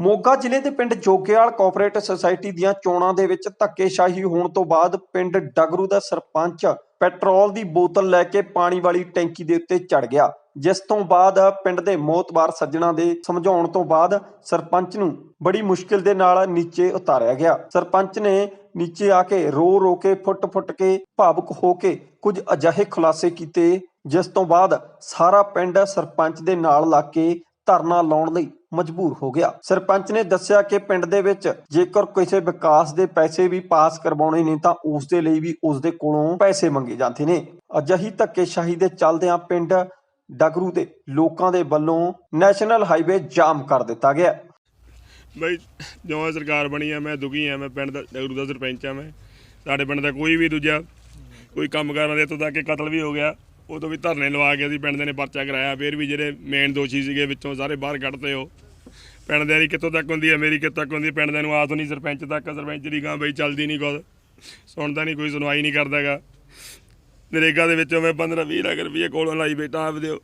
ਮੋਗਾ ਜ਼ਿਲ੍ਹੇ ਦੇ ਪਿੰਡ ਜੋਗੇਵਾਲ ਕੋਆਪਰੇਟਿਵ ਸੁਸਾਇਟੀ ਦੀਆਂ ਚੋਣਾਂ ਦੇ ਵਿੱਚ ਧੱਕੇਸ਼ਾਹੀ ਹੋਣ ਤੋਂ ਬਾਅਦ ਪਿੰਡ ਡਗਰੂ ਦਾ ਸਰਪੰਚ ਪੈਟਰੋਲ ਦੀ ਬੋਤਲ ਲੈ ਕੇ ਪਾਣੀ ਵਾਲੀ ਟੈਂਕੀ ਦੇ ਉੱਤੇ ਚੜ ਗਿਆ, ਜਿਸ ਤੋਂ ਬਾਅਦ ਪਿੰਡ ਦੇ ਮੋਤਬਾਰ ਸੱਜਣਾ ਦੇ ਸਮਝਾਉਣ ਤੋਂ ਬਾਅਦ ਸਰਪੰਚ ਨੂੰ ਬੜੀ ਮੁਸ਼ਕਿਲ ਦੇ ਨਾਲ ਨੀਚੇ ਉਤਾਰਿਆ ਗਿਆ। ਸਰਪੰਚ ਨੇ ਨੀਚੇ ਆ ਕੇ ਰੋ ਰੋ ਕੇ ਫੁੱਟ-ਫੁੱਟ ਕੇ ਭਾਵੁਕ ਹੋ ਕੇ ਕੁਝ ਅਜਿਹੇ ਖੁਲਾਸੇ ਕੀਤੇ, ਜਿਸ ਤੋਂ ਬਾਅਦ ਸਾਰਾ ਪਿੰਡ ਸਰਪੰਚ ਦੇ ਨਾਲ ਲੱਗ ਕੇ ਧਰਨਾ ਲਾਉਣ ਲਈ ਮਜਬੂਰ ਹੋ ਗਿਆ। ਸਰਪੰਚ ਨੇ ਦੱਸਿਆ ਕਿ ਪਿੰਡ ਦੇ ਵਿੱਚ ਜੇਕਰ ਕਿਸੇ ਵਿਕਾਸ ਦੇ ਪੈਸੇ ਵੀ ਪਾਸ ਕਰਵਾਉਣੇ ਨੇ ਤਾਂ ਉਸ ਦੇ ਲਈ ਵੀ ਉਸ ਦੇ ਕੋਲੋਂ ਪੈਸੇ ਮੰਗੇ ਜਾਂਦੇ ਨੇ। ਅਜਿਹੀ ਧੱਕੇਸ਼ਾਹੀ ਦੇ ਚੱਲਦਿਆਂ ਪਿੰਡ ਡਗਰੂ ਦੇ ਲੋਕਾਂ ਦੇ ਵੱਲੋਂ ਨੈਸ਼ਨਲ ਹਾਈਵੇ ਜਾਮ ਕਰ ਦਿੱਤਾ ਗਿਆ। ਬਈ, ਜਿਉਂ ਸਰਕਾਰ ਬਣੀ ਆ, ਮੈਂ ਦੁਖੀ ਆ, ਮੈਂ ਪਿੰਡ ਦਾ ਡਗਰੂ ਦਾ ਸਰਪੰਚ ਆ ਮੈਂ। ਸਾਡੇ ਪਿੰਡ ਦਾ ਕੋਈ ਵੀ ਦੂਜਾ ਕੋਈ ਕੰਮ ਕਰਨ ਦੇ ਇੱਥੋਂ ਤੱਕ ਕਤਲ ਵੀ ਹੋ ਗਿਆ। ਉਦੋਂ ਵੀ ਧਰਨੇ ਲਵਾ ਕੇ ਅਸੀਂ ਪਿੰਡ ਦੇ ਨੇ ਪਰਚਾ ਕਰਾਇਆ। ਫਿਰ ਵੀ ਜਿਹੜੇ ਮੇਨ ਦੋਸ਼ੀ ਸੀਗੇ ਵਿੱਚੋਂ ਸਾਰੇ ਬਾਹਰ ਕੱਢਤੇ ਹੋ ਪਿੰਡ ਦੇ ਦੀ ਕਿੱਥੋਂ ਤੱਕ ਹੁੰਦੀ ਹੈ ਮੇਰੀ ਕਿੱਥੋਂ ਤੱਕ ਹੁੰਦੀ ਹੈ ਪਿੰਡ ਦੇ ਨੂੰ ਆਸ ਨਹੀਂ ਸਰਪੰਚ ਤੱਕ ਸਰਪੰਚ ਦੀ ਗਾਂ ਬਈ ਚੱਲਦੀ ਨਹੀਂ ਕੁਝ ਸੁਣਦਾ ਨਹੀਂ ਕੋਈ ਸੁਣਵਾਈ ਨਹੀਂ ਕਰਦਾਗਾ ਨਰੇਗਾ ਦੇ ਵਿੱਚੋਂ ਮੈਂ 15 20 ਲੱਖ ਰੁਪਏ ਕੋਲੋਂ ਲਾਈ ਬੈਠਾ ਆਪਦੇ ਉਹ।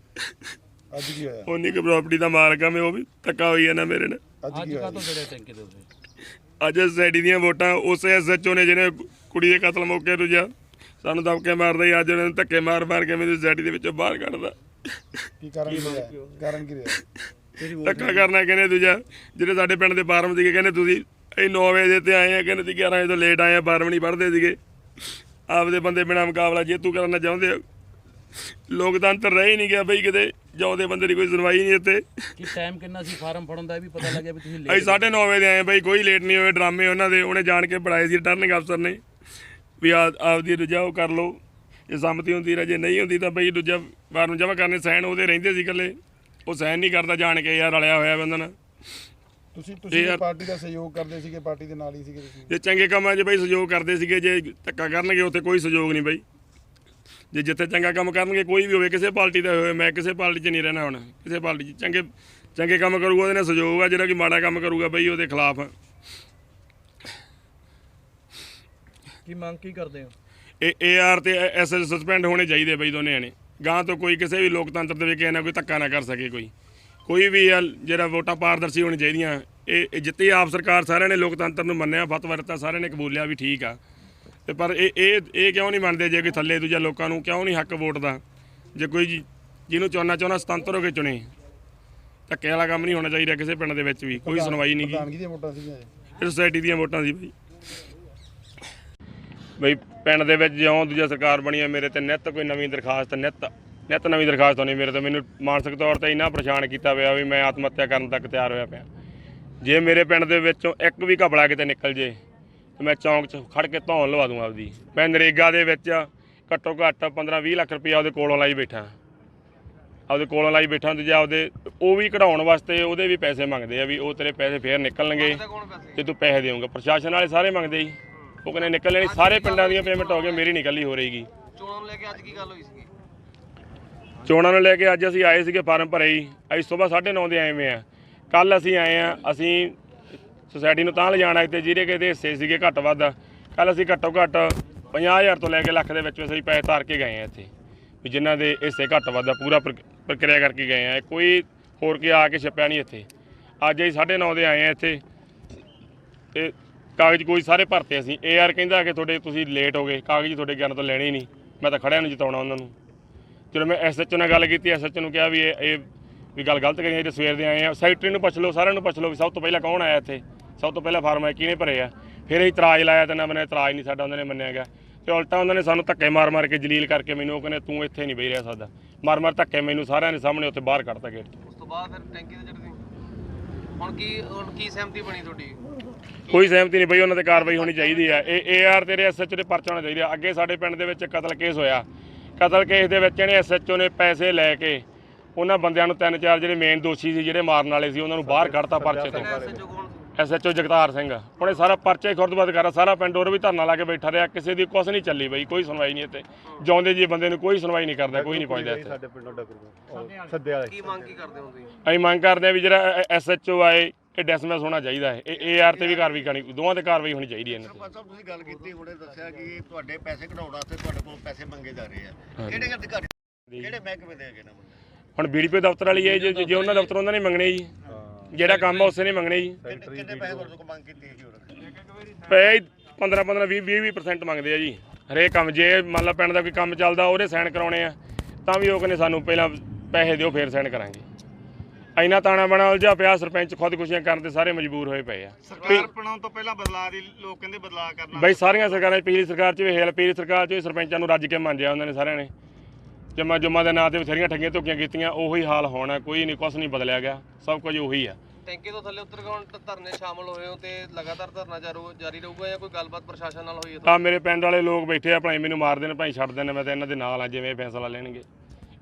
ਅੱਜ ਕੀ ਹੋਇਆ? ਉਨੀ ਕੁ ਪ੍ਰਾਪਰਟੀ ਦਾ ਮਾਲਕ ਆ ਮੈਂ ਉਹ ਵੀ ਧੱਕਾ ਹੋਈ ਹੈ ਨਾ ਮੇਰੇ ਨਾਲ। ਅੱਜ ਕੀ ਹੋਇਆ? ਅੱਜ ਸੈਡੀ ਦੀਆਂ ਵੋਟਾਂ ਉਸੇ ਐਸਐਚਓ ਨੇ ਜਿਹਨੇ ਕੁੜੀ ਦੇ ਕਤਲ ਮੌਕੇ ਦੂਜਾ ਸਾਨੂੰ ਦਬਕੇ ਮਾਰਦਾ ਹੀ ਅੱਜ ਉਹਨਾਂ ਨੇ ਧੱਕੇ ਮਾਰ ਮਾਰ ਕੇ ਮੈਨੂੰ ਸੈਡੀ ਦੇ ਵਿੱਚੋਂ ਬਾਹਰ ਕੱਢਦਾ। ਕੀ ਕਾਰਨ ਕੀ ਰਿਹਾ? ਕਾਰਨ ਕੀ ਰਿਹਾ? ਧੱਕਾ ਕਰਨਾ ਕਹਿੰਦੇ ਦੂਜਾ ਜਿਹੜੇ ਸਾਡੇ ਪਿੰਡ ਦੇ ਫਾਰਮ ਸੀਗੇ ਕਹਿੰਦੇ ਤੁਸੀਂ ਇਹ 9 ਵਜੇ ਤੇ ਆਏ ਆ ਕਹਿੰਦੇ ਤੁਸੀਂ 11 ਵਜੇ ਤੋਂ ਲੇਟ ਆਏ ਆ 12 ਨਹੀਂ ਪੜ੍ਹਦੇ ਸੀਗੇ। ਆਪਦੇ ਬੰਦੇ ਬਿਨਾ ਮੁਕਾਬਲਾ ਜੇਤੂ ਕਰਨਾ ਚਾਹੁੰਦੇ ਆ। ਲੋਕਤੰਤਰ ਰਹਿ ਹੀ ਨਹੀਂ ਗਿਆ ਬਈ ਕਿਤੇ ਜਾਉਂਦੇ ਬੰਦੇ ਦੀ ਕੋਈ ਸੁਣਵਾਈ ਨਹੀਂ ਇੱਥੇ। ਕੀ ਟਾਈਮ ਕਿੰਨਾ ਸੀ ਫਾਰਮ ਫੜਨ ਦਾ ਇਹ ਵੀ ਪਤਾ ਲੱਗਿਆ ਵੀ ਤੁਸੀਂ ਅਸੀਂ ਲੇਟ ਸਾਢੇ ਨੌ ਵਜੇ ਦੇ ਆਏ ਬਈ ਕੋਈ ਲੇਟ ਨਹੀਂ ਹੋਏ ਡਰਾਮੇ ਉਹਨਾਂ ਦੇ ਉਹਨੇ ਜਾਣ ਕੇ ਪੜਾਏ ਸੀ ਰਿਟਰਨਿੰਗ ਅਫਸਰ ਨੇ। ਵੀ ਆ ਆਪਦੀ ਉਹ ਕਰ ਲਓ ਜੇ ਸੰਮਤੀ ਹੁੰਦੀ ਰਹੇ ਜੇ ਨਹੀਂ ਹੁੰਦੀ ਤਾਂ ਬਈ ਦੂਜਾ ਵਾਰ ਨੂੰ ਜਮਾ ਕਰਨੇ ਸਾਈਨ ਉਹਦੇ ਰਹਿੰਦੇ ਸੀ ਇਕੱਲੇ। ਉਹ ਸਾਈਨ ਨਹੀਂ ਕਰਦਾ ਜਾਣ ਕੇ ਯਾਰ ਰਲਿਆ ਹੋਇਆ ਬੰਦਾ ਨਾ ਤੁਸੀਂ ਤੁਸੀਂ ਪਾਰਟੀ ਦਾ ਸਹਿਯੋਗ ਕਰਦੇ ਸੀਗੇ ਪਾਰਟੀ ਦੇ ਨਾਲ ਹੀ ਸੀਗੇ ਤੁਸੀਂ? ਜੇ ਚੰਗੇ ਕੰਮਾਂ 'ਚ ਬਈ ਸਹਿਯੋਗ ਕਰਦੇ ਸੀਗੇ ਜੇ ਧੱਕਾ ਕਰਨਗੇ ਉੱਥੇ ਕੋਈ ਸਹਿਯੋਗ ਨਹੀਂ ਬਈ। ਜੇ ਜਿੱਥੇ ਚੰਗਾ ਕੰਮ ਕਰਨਗੇ ਕੋਈ ਵੀ ਹੋਵੇ ਕਿਸੇ ਪਾਰਟੀ ਦਾ ਹੋਵੇ ਮੈਂ ਕਿਸੇ ਪਾਰਟੀ 'ਚ ਨਹੀਂ ਰਹਿਣਾ ਹੁਣ। ਕਿਸੇ ਪਾਰਟੀ 'ਚ ਚੰਗੇ ਚੰਗੇ ਕੰਮ ਕਰੂਗਾ ਉਹਦੇ ਨਾਲ ਸਹਿਯੋਗ ਆ ਜਿਹੜਾ ਕਿ ਮਾੜਾ ਕੰਮ ਕਰੂਗਾ ਬਈ ਉਹਦੇ ਖਿਲਾਫ। ਕੀ ਮੰਗ ਕੀ ਕਰਦੇ ਹੋ? ਇਹ ਏਆਰ ਤੇ ਐਸਐਲ ਸਸਪੈਂਡ ਹੋਣੇ ਚਾਹੀਦੇ ਬਈ ਦੋਨੇ ਨੇ ਗਾਂ ਤੋਂ ਕੋਈ ਕਿਸੇ ਵੀ ਲੋਕਤੰਤਰ ਦੇ ਵਿੱਚ ਨਾਲ ਕੋਈ ਧੱਕਾ ਨਾ ਕਰ ਸਕੇ ਕੋਈ। ਕੋਈ ਵੀ ਜਿਹੜਾ ਵੋਟਾਂ ਪਾਰਦਰਸ਼ੀ ਹੋਣੀ ਚਾਹੀਦੀਆਂ ਇਹ ਜਿੱਤੀ ਆਪ ਸਰਕਾਰ ਸਾਰਿਆਂ ਨੇ ਲੋਕਤੰਤਰ ਨੂੰ ਮੰਨਿਆ ਫਤਵਾ ਦਿੱਤਾ ਸਾਰਿਆਂ ਨੇ ਕਬੂਲਿਆ ਵੀ ਠੀਕ ਆ। ਤੇ ਪਰ ਇਹ ਇਹ ਇਹ ਕਿਉਂ ਨਹੀਂ ਮੰਨਦੇ ਜੇ ਕੋਈ ਥੱਲੇ ਦੂਜਾ ਲੋਕਾਂ ਨੂੰ ਕਿਉਂ ਨਹੀਂ ਹੱਕ ਵੋਟ ਦਾ? ਜੇ ਕੋਈ ਜੀ- ਜਿਹਨੂੰ ਚੁਣਨਾ ਚਾਹੁੰਦਾ ਸੁਤੰਤਰ ਹੋ ਕੇ ਚੁਣੇ। ਧੱਕੇ ਵਾਲਾ ਕੰਮ ਨਹੀਂ ਹੋਣਾ ਚਾਹੀਦਾ ਕਿਸੇ ਪਿੰਡ ਦੇ ਵਿੱਚ ਵੀ ਕੋਈ ਸੁਣਵਾਈ ਨਹੀਂ ਗੀ। ਪ੍ਰਧਾਨਗੀ ਦੀਆਂ ਵੋਟਾਂ ਸੀਗੀਆਂ ਇਹ। ਇਹ ਸੋਸਾਇਟੀ ਦੀਆਂ ਵੋਟਾਂ ਸੀ ਬਈ। ਬਈ ਪਿੰਡ ਦੇ ਵਿੱਚ ਜਿਉਂ ਦੂਜਾ ਸਰਕਾਰ ਬਣੀ ਹੈ ਮੇਰੇ ਤੇ ਨਿੱਤ ਕੋਈ ਨਵੀਂ ਦਰਖਾਸਤ ਨਿੱਤ ਨਿੱਤ ਨਵੀਂ ਦਰਖਾਸਤ ਆਉਂਦੀ ਮੇਰੇ ਤੇ। ਮੈਨੂੰ ਮਾਨਸਿਕ ਤੌਰ ਤੇ ਇੰਨਾ ਪਰੇਸ਼ਾਨ ਕੀਤਾ ਪਿਆ ਵੀ ਮੈਂ ਆਤਮ ਹੱਤਿਆ ਕਰਨ ਤੱਕ ਤਿਆਰ ਹੋਇਆ ਪਿਆ। ਜੇ ਮੇਰੇ ਪਿੰਡ ਦੇ ਵਿੱਚੋਂ ਇੱਕ ਵੀ ਘਪਲਾ ਕਿਤੇ ਨਿਕਲ ਜੇ ਤੇ ਮੈਂ ਚੌਂਕ 'ਚ ਖੜ ਕੇ ਧੌਣ ਲਵਾ ਦੂੰ ਆਪਦੀ। ਮੈਂ ਨਰੇਗਾ ਦੇ ਵਿੱਚ ਘੱਟੋ ਘੱਟ 15-20 ਲੱਖ ਰੁਪਇਆ ਉਹਦੇ ਕੋਲੋਂ ਲਾਈ ਬੈਠਾ। ਆਪਦੇ ਕੋਲੋਂ ਲਾਈ ਬੈਠਾ ਤੇ ਜਾਂ ਉਹਦੇ ਉਹ ਵੀ ਕਢਾਉਣ ਵਾਸਤੇ ਉਹਦੇ ਵੀ ਪੈਸੇ ਮੰਗਦੇ ਆ ਵੀ ਉਹ ਤੇਰੇ ਪੈਸੇ ਫੇਰ ਨਿਕਲਣਗੇ ਤੇ ਤੂੰ ਪੈਸੇ ਦੇਊਂਗਾ। ਪ੍ਰਸ਼ਾਸਨ ਵਾਲੇ ਸਾਰੇ ਮੰਗਦੇ ਜੀ। ਉਹ ਕਹਿੰਦੇ ਨਿਕਲਣੇ ਨਹੀਂ ਸਾਰੇ ਪਿੰਡਾਂ ਦੀਆਂ ਪੇਮੈਂਟ ਹੋ ਗਈਆਂ ਮੇਰੀ ਨਿਕਲੀ ਹੋ ਰਹੀਗੀ। ਚੋਣਾਂ ਨੂੰ ਲੈ ਕੇ ਅੱਜ ਕੀ ਗੱਲ ਹੋਈ ਸੀਗੀ? ਚੋਣਾਂ ਨੂੰ ਲੈ ਕੇ ਅੱਜ ਅਸੀਂ ਆਏ ਸੀਗੇ ਫਾਰਮ ਭਰੇ ਹੀ। ਅਸੀਂ ਸਵੇਰ 9:30 ਦੇ ਆਏ ਹੋਏ ਆ ਕੱਲ ਅਸੀਂ ਆਏ ਆ ਅਸੀਂ ਸੁਸਾਇਟੀ ਨੂੰ ਤਾਂ ਲਿਜਾਣ ਤੇ ਜਿਹੜੇ ਕਿ ਇਹਦੇ ਹਿੱਸੇ ਸੀਗੇ ਘੱਟ ਵੱਧ। ਕੱਲ ਅਸੀਂ ਘੱਟੋ ਘੱਟ 50000 ਤੋਂ ਲੈ ਕੇ ਲੱਖ ਦੇ ਵਿੱਚ ਅਸੀਂ ਪੈਸੇ ਧਾਰ ਕੇ ਗਏ ਆ ਇੱਥੇ। ਵੀ ਜਿਨ੍ਹਾਂ ਦੇ ਹਿੱਸੇ ਘੱਟ ਵੱਧ ਪੂਰਾ ਪ੍ਰਕ- ਪ੍ਰਕਿਰਿਆ ਕਰਕੇ ਗਏ ਆ ਕੋਈ ਹੋਰ ਕੇ ਆ ਕੇ ਛੱਪਿਆ ਨਹੀਂ ਇੱਥੇ। ਅੱਜ ਅਸੀਂ 9:30 ਦੇ ਆਏ ਆ ਇੱਥੇ। ਤੇ ਕਾਗਜ਼ ਕੋਈ ਸਾਰੇ ਭਰਤੇ ਅਸੀਂ। ਏਆਰ ਕਹਿੰਦਾ ਕਿ ਤੁਹਾਡੇ ਤੁਸੀਂ ਲੇਟ ਹੋ ਗਏ, ਕਾਗਜ਼ ਤੁਹਾਡੇ ਗਿਆਨ ਤੋਂ ਲੈਣੇ ਹੀ ਨਹੀਂ। ਮੈਂ ਤਾਂ ਖੜਿਆ ਨੂੰ ਜਿਤਾਉਣਾ ਉਹਨਾਂ ਨੂੰ। ਜਦੋਂ ਮੈਂ ਐਸਐਚਓ ਨਾਲ ਗੱਲ ਕੀਤੀ ਐਸਐਚਓ ਨੂੰ ਕਿਹਾ ਵੀ ਇਹ ਇਹ ਵੀ ਗੱਲ ਗਲਤ ਕਰੀ ਹੈ ਜੇ ਸਵੇਰ ਦੇ ਆਏ ਆ। ਸੈਕਟਰੀ ਨੂੰ ਪੁੱਛ ਲਓ, ਸਾਰਿਆਂ ਨੂੰ ਪੁੱਛ ਲਓ ਵੀ ਸਭ ਤੋਂ ਪਹਿਲਾਂ ਕੌਣ ਆਇਆ ਇੱਥੇ? ਸਭ ਤੋਂ ਪਹਿਲਾਂ ਫਾਰਮ ਆਇਆ ਕਿਹਨੇ ਭਰੇ ਆ? ਫਿਰ ਅਸੀਂ ਇਤਰਾਜ਼ ਲਾਇਆ ਤੇ ਨਾ ਮੈਨੇ ਇਤਰਾਜ਼ ਨਹੀਂ ਸਾਡਾ, ਉਹਨਾਂ ਨੇ ਮੰਨਿਆ ਗਿਆ ਤੇ ਉਲਟਾ ਉਹਨਾਂ ਨੇ ਸਾਨੂੰ ਧੱਕੇ ਮਾਰ ਮਾਰ ਕੇ ਜਲੀਲ ਕਰਕੇ ਮੈਨੂੰ, ਉਹ ਕਹਿੰਦੇ ਤੂੰ ਇੱਥੇ ਨਹੀਂ ਬਈ ਰਿਹਾ ਸਕਦਾ ਮਾਰ ਮਾਰ ਧੱਕੇ ਮੈਨੂੰ ਸਾਰਿਆਂ ਦੇ ਸਾਹਮਣੇ ਉੱਥੇ ਬਾਹਰ ਕੱਢਤਾ ਗੇਟ ਤੋਂ। ਉਸ ਤੋਂ ਬਾਅਦ ਫਿਰ ਟੈਂਕੀ ਤੇ ਚੜ੍ਹਦੇ ਹੁਣ ਕੀ ਹੁਣ ਕੀ ਸਹਿਮਤੀ ਬਣੀ ਤੁਹਾਡੀ? ਕੋਈ ਸਹਿਮਤੀ ਨਹੀਂ ਬਈ ਉਹਨਾਂ ਤੇ ਕਾਰਵਾਈ ਹੋਣੀ ਚਾਹੀਦੀ ਆ। ਇਹ ਏਆਰ ਤੇਰੇ ਐਸਐਚਓ ਦੇ ਪਰਚਾ ਹੋਣਾ ਚਾਹੀਦਾ ਅੱਗੇ ਸਾਡੇ ਪਿੰਡ ਦੇ ਵਿੱਚ ਕਤਲ ਕੇਸ ਹੋਇਆ। ਕਤਲ ਕੇਸ ਦੇ ਵਿੱਚ ਇਹਨੇ ਐਸਐਚਓ ਨੇ ਪੈਸੇ ਲੈ ਕੇ ਉਹਨਾਂ ਬੰਦਿਆਂ ਨੂੰ ਤਿੰਨ ਚਾਰ ਜਿਹੜੇ ਮੇਨ ਦੋਸ਼ੀ ਸੀ ਜਿਹੜੇ ਮਾਰਨ ਵਾਲੇ ਸੀ ਉਹਨਾਂ ਨੂੰ ਬਾਹਰ ਕੱਢਤਾ ਪਰਚੇ ਤੋਂ। ਐਸਐਚਓ ਜਗਤਾਰ ਸਿੰਘ। ਉਹਨੇ ਸਾਰਾ ਪਰਚਾ ਹੀ ਖੁਰਦਬਦ ਕਰਾ ਸਾਰਾ ਪਿੰਡ ਹੋਰ ਵੀ ਧਰਨਾ ਲਾ ਕੇ ਬੈਠਾ ਰਿਹਾ। ਕਿਸੇ ਦੀ ਕੁਛ ਨਹੀਂ ਚੱਲੀ ਬਈ ਕੋਈ ਸੁਣਵਾਈ ਨਹੀਂ ਇੱਥੇ। ਜਿਉਂਦੇ ਜੀ ਬੰਦੇ ਨੂੰ ਕੋਈ ਸੁਣਵਾਈ ਨਹੀਂ ਕਰਦਾ ਕੋਈ ਨਹੀਂ ਪਹੁੰਚਦਾ ਇੱਥੇ। ਸਾਡੇ ਪਿੰਡੋਂ ਡਗਰੂ ਸੱਦੇ ਵਾਲੇ। ਕੀ ਮੰਗ ਕੀ ਕਰਦੇ ਹੋ ਤੁਸੀਂ? ਅਸੀਂ ਮੰਗ ਕਰਦੇ ਆ ਵੀ ਜਿਹੜਾ ਐਸਐਚਓ ਆਏ ਇਹ ਡਿਸਮਿਸ ਹੋਣਾ ਚਾਹੀਦਾ ਹੈ। ਇਹ ਏਆਰ ਤੇ ਵੀ ਕਾਰਵਾਈ ਕਰਨੀ ਦੋਵਾਂ ਤੇ ਕਾਰਵਾਈ ਹੋਣੀ ਚਾਹੀਦੀ ਹੈ ਇਹਨਾਂ। ਤੇ ਸਰਪੰਚ ਸਾਹਿਬ ਤੁਸੀਂ ਗੱਲ ਕੀਤੀ ਹੁਣੇ ਦੱਸਿਆ ਕਿ ਤੁਹਾਡੇ ਪੈਸੇ ਕਢਾਉਣ ਵਾਸਤੇ ਤੁਹਾਡੇ ਕੋਲ ਪੈਸੇ ਮੰਗੇ ਜਾ ਰਹੇ ਆ। ਕਿਹੜੇ ਅਧਿਕਾਰੀ ਕਿਹੜੇ ਮਹਿਕਮੇ ਦੇ ਹੈਗੇ ਨਾ ਮੁੰਡੇ? ਹੁਣ ਬੀਡੀਪੀ ਦਫ਼ਤਰ ਵਾਲੀ ਹੈ ਜੇ ਜੇ ਉਹਨਾਂ ਦਫ਼ਤਰ ਉਹਨਾਂ ਨੇ ਮੰਗਣੇ ਜੀ। ਜਿਹੜਾ ਕੰਮ ਆ ਉਸੇ ਨੇ ਮੰਗਣੇ ਜੀ। ਕਿੰਨੇ ਕਿੰਨੇ ਪੈਸੇ ਤੁਹਾਡੇ ਕੋਲ ਮੰਗ ਕੀਤੀ ਸੀ ਹੋਰ? ਪਏ 15 15 20 20 20% ਮੰਗਦੇ ਆ ਜੀ। ਹਰੇਕ ਕੰਮ ਜੇ ਮੰਨ ਲਾ ਪਿੰਡ ਦਾ ਕੋਈ ਕੰਮ ਚੱਲਦਾ ਉਹਦੇ ਸਾਈਨ ਕਰਾਉਣੇ ਆ। ਤਾਂ ਵੀ ਉਹ ਕਹਿੰਦੇ ਸਾਨੂੰ ਪਹਿਲਾਂ ਪੈਸੇ ਦਿਓ ਫੇਰ ਸਾਈਨ ਕਰਾਂਗੇ। ਇੰਨਾ ਤਾਣਾ ਬਣਾ ਉਲਝਾ ਪਿਆ ਸਰਪੰਚ ਖੁਦਕੁਸ਼ੀਆਂ ਕਰਨ ਤੇ ਸਾਰੇ ਮਜਬੂਰ ਹੋਏ ਪਏ ਆ। ਸਰਕਾਰ ਬਣਾਉਣ ਤੋਂ ਪਹਿਲਾਂ ਬਦਲਾਅ ਦੀ ਲੋਕ ਕਹਿੰਦੇ ਬਦਲਾਅ ਕਰਨਾ ਬਈ ਸਾਰੀਆਂ ਸਰਕਾਰਾਂ 'ਚ ਪਿਛਲੀ ਸਰਕਾਰ 'ਚ ਵੀ ਹੇਲ ਪਿਛਲੀ ਸਰਕਾਰ 'ਚ ਵੀ ਸਰਪੰਚਾਂ ਨੂੰ ਰੱਜ ਕੇ ਮੰਨਿਆ ਉਹਨਾਂ ਨੇ ਸਾਰਿਆਂ ਨੇ। ਜਮਾ ਜੁਮਾ ਦੇ ਨਾਂ ਤੇ ਬਥੇਰੀਆਂ ਠੱਗੀਆਂ ਧੋਕੀਆਂ ਕੀਤੀਆਂ ਉਹੀ ਹਾਲ ਹੋਣਾ ਕੋਈ ਨਹੀਂ ਕੁਛ ਨਹੀਂ ਬਦਲਿਆ ਗਿਆ ਸਭ ਕੁਝ ਉਹੀ ਆ। ਟੈਂਕੀ ਤੋਂ ਥੱਲੇ ਉਤਰ ਕੇ ਧਰਨੇ ਸ਼ਾਮਲ ਹੋਏ ਹੋ ਤੇ ਲਗਾਤਾਰ ਧਰਨਾ ਜਾਰੂ ਜਾਰੀ ਰਹੂਗਾ ਜਾਂ ਕੋਈ ਗੱਲਬਾਤ ਪ੍ਰਸ਼ਾਸਨ ਨਾਲ ਹੋਈ ਹੈ ਤਾਂ ਮੇਰੇ ਪਿੰਡ ਵਾਲੇ ਲੋਕ ਬੈਠੇ ਆ ਭਾਈ ਮੈਨੂੰ ਮਾਰ ਦੇਣ ਭਾਈ ਛੱਡ ਦੇਣ ਮੈਂ ਤਾਂ ਇਹਨਾਂ ਦੇ ਨਾਲ ਆ ਜਿਵੇਂ ਫੈਸਲਾ ਲੈਣਗੇ।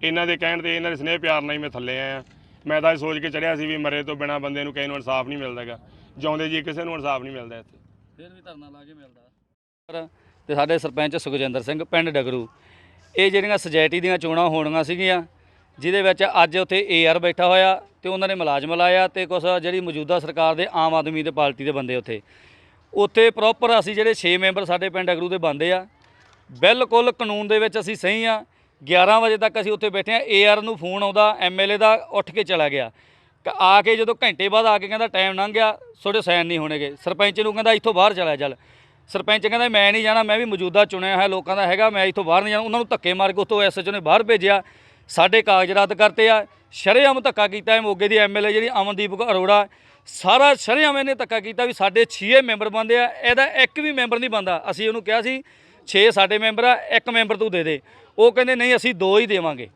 ਇਹਨਾਂ ਦੇ ਕਹਿਣ ਤੇ ਇਹਨਾਂ ਦੇ ਸਨੇਹ ਪਿਆਰ ਨਾਲ ਹੀ ਮੈਂ ਥੱਲੇ ਆਇਆ। ਮੈਂ ਤਾਂ ਇਹ ਸੋਚ ਕੇ ਚੜਿਆ ਸੀ ਵੀ ਮਰੇ ਤੋਂ ਬਿਨਾ ਬੰਦੇ ਨੂੰ ਕਿਸੇ ਨੂੰ ਇਨਸਾਫ ਨਹੀਂ ਮਿਲਦਾਗਾ ਜਿਉਂਦੇ ਜੀ ਕਿਸੇ ਨੂੰ ਇਨਸਾਫ ਨਹੀਂ ਮਿਲਦਾ ਇੱਥੇ। ਫਿਰ ਵੀ ਧਰਨਾ ਲਾ ਕੇ ਮਿਲਦਾ। ਤੇ ਸਾਡੇ ਸਰਪੰਚ ਸੁਖਜਿੰਦਰ ਸਿੰਘ, ਪਿੰਡ ਡਗਰੂ। ਇਹ ਜਿਹੜੀਆਂ ਸੁਸਾਇਟੀ ਦੀਆਂ ਚੋਣਾਂ ਹੋਣੀਆਂ ਸੀਗੀਆਂ, ਜਿਹਦੇ ਵਿੱਚ ਅੱਜ ਉੱਥੇ ਏਆਰ ਬੈਠਾ ਹੋਇਆ ਤੇ ਉਹਨਾਂ ਨੇ ਮੁਲਾਜ਼ਮ ਲਾਇਆ ਤੇ ਕੁਝ ਜਿਹੜੀ ਮੌਜੂਦਾ ਸਰਕਾਰ ਦੇ ਆਮ ਆਦਮੀ ਦੇ ਪਾਰਟੀ ਦੇ ਬੰਦੇ ਉੱਥੇ। ਉੱਥੇ ਪ੍ਰੋਪਰ ਅਸੀਂ ਜਿਹੜੇ 6 ਮੈਂਬਰ ਸਾਡੇ ਪਿੰਡ ਡਗਰੂ ਦੇ ਬੰਦੇ ਆ। ਬਿਲਕੁਲ ਕਾਨੂੰਨ ਦੇ ਵਿੱਚ ਅਸੀਂ ਸਹੀ ਆ। 11 ਵਜੇ ਤੱਕ ਅਸੀਂ ਉੱਥੇ ਬੈਠੇ ਆ ਏਆਰ ਨੂੰ ਫੋਨ ਆਉਂਦਾ ਐਮਐਲਏ ਦਾ, ਉੱਠ ਕੇ ਚਲਾ ਗਿਆ। ਕ- ਆ ਕੇ ਜਦੋਂ ਘੰਟੇ ਬਾਅਦ ਆ ਕੇ ਕਹਿੰਦਾ ਟਾਈਮ ਲੰਘ ਗਿਆ, ਤੁਹਾਡੇ ਸਾਈਨ ਨਹੀਂ ਹੋਣਗੇ। ਸਰਪੰਚ ਨੂੰ ਕਹਿੰਦਾ, ਇੱਥੋਂ ਬਾਹਰ ਚਲਾ ਚੱਲ। ਸਰਪੰਚ ਕਹਿੰਦਾ, ਮੈਂ ਨਹੀਂ ਜਾਣਾ, ਮੈਂ ਵੀ ਮੌਜੂਦਾ ਚੁਣਿਆ ਹੈ ਲੋਕਾਂ ਦਾ ਹੈਗਾ, ਮੈਂ ਇੱਥੋਂ ਬਾਹਰ ਨਹੀਂ ਜਾਣਾ। ਉਹਨਾਂ ਨੂੰ ਧੱਕੇ ਮਾਰ ਕੇ ਉੱਥੋਂ ਐਸਐਚਓ ਨੇ ਬਾਹਰ ਭੇਜਿਆ। ਸਾਡੇ ਕਾਗਜ਼ ਰੱਦ ਕਰਤੇ ਆ। ਸ਼ਰੇਆਮ ਧੱਕਾ ਕੀਤਾ ਹੈ ਮੋਗੇ ਦੀ ਐਮਐਲਏ ਜਿਹੜੀ ਅਮਨਦੀਪ ਅਰੋੜਾ। ਸਾਰਾ ਸ਼ਰੇਆਮ ਇਹਨੇ ਧੱਕਾ ਕੀਤਾ ਵੀ ਸਾਡੇ 6 ਮੈਂਬਰ ਬੰਦੇ ਆ। ਇਹਦਾ ਇੱਕ ਵੀ ਮੈਂਬਰ ਨਹੀਂ ਬੰਦਾ ਅਸੀਂ ਉਹਨੂੰ ਕਿਹਾ ਸੀ 6 ਸਾਡੇ ਮੈਂਬਰ ਆ, ਇੱਕ ਮੈਂਬਰ ਤੂੰ ਦੇ ਦੇ। ਉਹ ਕਹਿੰਦੇ ਨਹੀਂ ਅਸੀਂ ਦੋ ਹੀ ਦੇਵਾਂਗੇ।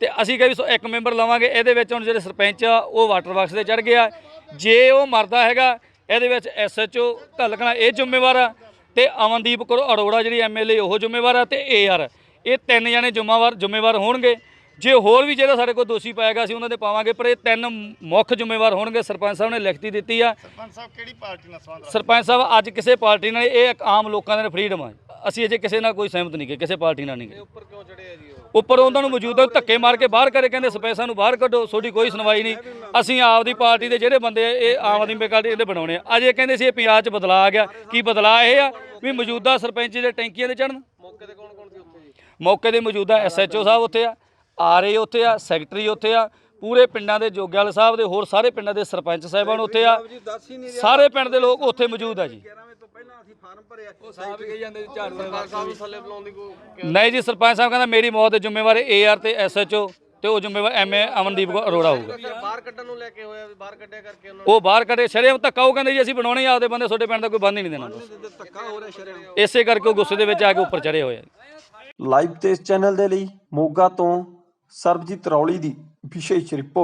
ਤੇ ਅਸੀਂ ਕਿਹਾ ਵੀ ਸੋ ਇੱਕ ਮੈਂਬਰ ਲਵਾਂਗੇ ਇਹਦੇ ਵਿੱਚ ਹੁਣ ਜਿਹੜੇ ਸਰਪੰਚ ਆ ਉਹ ਵਾਟਰ ਬਾਕਸ ਤੇ ਚੜ ਗਿਆ। ਜੇ ਉਹ ਮਰਦਾ ਹੈਗਾ ਇਹਦੇ ਵਿੱਚ ਐਸਐਚਓ ਘੱਲਕਣਾ ਇਹ ਜ਼ਿੰਮੇਵਾਰ ਆ। ਤੇ ਅਮਨਦੀਪ ਕੌਰ ਅਰੋੜਾ ਜਿਹੜੀ ਐਮਐਲਏ ਉਹ ਜ਼ਿੰਮੇਵਾਰ ਆ ਤੇ ਏਆਰ ਇਹ ਤਿੰਨ ਜਣੇ ਜ਼ਿੰਮੇਵਾਰ ਜ਼ਿੰਮੇਵਾਰ ਹੋਣਗੇ। ਜੇ ਹੋਰ ਵੀ ਜਿਹੜਾ ਸਾਡੇ ਕੋਲ ਦੋਸ਼ੀ ਪਾਏਗਾ ਅਸੀਂ ਉਹਨਾਂ ਦੇ ਪਾਵਾਂਗੇ ਪਰ ਇਹ ਤਿੰਨ ਮੁੱਖ ਜ਼ਿੰਮੇਵਾਰ ਹੋਣਗੇ। ਸਰਪੰਚ ਸਾਹਿਬ ਨੇ ਲਿਖਤੀ ਦਿੱਤੀ ਆ। ਸਰਪੰਚ ਸਾਹਿਬ ਕਿਹੜੀ ਪਾਰਟੀ ਨਾਲ ਸੰਬੰਧ ਸਰਪੰਚ ਸਾਹਿਬ ਅੱਜ ਕਿਸੇ ਪਾਰਟੀ ਨਾਲ ਇਹ ਇੱਕ ਆਮ ਲੋਕਾਂ ਦੇ ਫਰੀडम ਆ। ਅਸੀਂ ਅਜੇ ਕਿਸੇ ਨਾਲ ਕੋਈ ਸਹਿਮਤ ਨਹੀਂ ਗੇ ਕਿਸੇ ਪਾਰਟੀ ਨਾਲ ਨਹੀਂ ਉੱਪਰ ਕਿਉਂ ਚੜੇ ਆ ਜੀ ਉਹ? ਉੱਪਰ ਉਹਨਾਂ ਨੂੰ ਮੌਜੂਦਾ ਧੱਕੇ ਮਾਰ ਕੇ ਬਾਹਰ ਕਰੇ ਕਹਿੰਦੇ ਸਪੈਸਾਂ ਨੂੰ ਬਾਹਰ ਕੱਢੋ ਤੁਹਾਡੀ ਕੋਈ ਸੁਣਵਾਈ ਨਹੀਂ। ਅਸੀਂ ਆਪਦੀ ਪਾਰਟੀ ਦੇ ਜਿਹੜੇ ਬੰਦੇ ਇਹ ਆਮ ਆਦਮੀ ਪਾਰਟੀ ਇਹਦੇ ਬਣਾਉਣੇ ਆ। ਅਜੇ ਕਹਿੰਦੇ ਸੀ ਇਹ ਪੰਜਾਬ 'ਚ ਬਦਲਾ ਆ ਗਿਆ। ਕੀ ਬਦਲਾ ਇਹ ਆ? ਵੀ ਮੌਜੂਦਾ ਸਰਪੰਚ ਦੇ ਟੈਂਕੀਆਂ ਤੇ ਚੜਨ ਮੌਕੇ ਤੇ ਕੌਣ ਕੌਣ ਸੀ ਉੱਥੇ ਜੀ? ਮੌਕੇ ਦੇ ਮੌਜੂਦਾ ਐਸਐਚਓ ਸਾਹਿਬ ਉੱਥੇ ਆ ਆਰਏ ਉੱਥੇ ਆ ਸੈਕਟਰੀ ਉੱਥੇ ਆ ਪੂਰੇ ਪਿੰਡਾਂ ਦੇ ਜੋਗਿਆਲ ਸਾਹਿਬ ਦੇ ਹੋਰ ਸਾਰੇ ਪਿੰਡਾਂ ਦੇ ਸਰਪੰਚ ਸਾਹਿਬਾਨ ਉੱਥੇ ਆ। ਸਾਰੇ ਪਿੰਡ ਦੇ ਲੋਕ ਉੱਥੇ ਮੌਜੂਦ ਆ ਜੀ। ਸਰਕਾਰ ਸਾਹਿਬ ਨੂੰ ਥੱਲੇ ਬੁਲਾਉਣ ਦੀ ਕੋਈ ਨਹੀਂ ਜੀ ਸਰਪੰਚ ਸਾਹਿਬ ਕਹਿੰਦਾ ਮੇਰੀ ਮੌਤ ਦੇ ਜ਼ਿੰਮੇਵਾਰ ਏਆਰ ਤੇ ਐਸਐਚਓ ਤੇ ਉਹ ਜ਼ਿੰਮੇਵਾਰ ਐਮਏ ਅਮਨਦੀਪ ਅਰੋੜਾ ਹੋਊਗਾ। ਬਾਹਰ ਕੱਢਣ ਨੂੰ ਲੈ ਕੇ ਹੋਇਆ ਵੀ ਬਾਹਰ ਕੱਢਿਆ ਕਰਕੇ ਉਹਨਾਂ ਉਹ ਬਾਹਰ ਕੱਢੇ ਸ਼ਰੇਆਮ ਧੱਕਾ ਉਹ ਕਹਿੰਦੇ ਜੀ ਅਸੀਂ ਬਣਾਉਣੇ ਆ ਆਪਦੇ ਬੰਦੇ ਤੁਹਾਡੇ ਪਿੰਡ ਦਾ ਕੋਈ ਬੰਦ ਹੀ ਨਹੀਂ ਦੇਣਾ। ਇਸੇ ਕਰਕੇ ਉਹ ਗੁੱਸੇ ਦੇ ਵਿੱਚ ਆ ਕੇ ਉੱਪਰ ਚੜੇ ਹੋਏ ਆ। ਲਾਈਵ ਤੇ ਇਸ ਚੈਨਲ ਦੇ ਲਈ ਮੋਗਾ ਤੋਂ ਸਰਬਜੀਤ ਰੌਲੀ ਦੀ bir şey içerip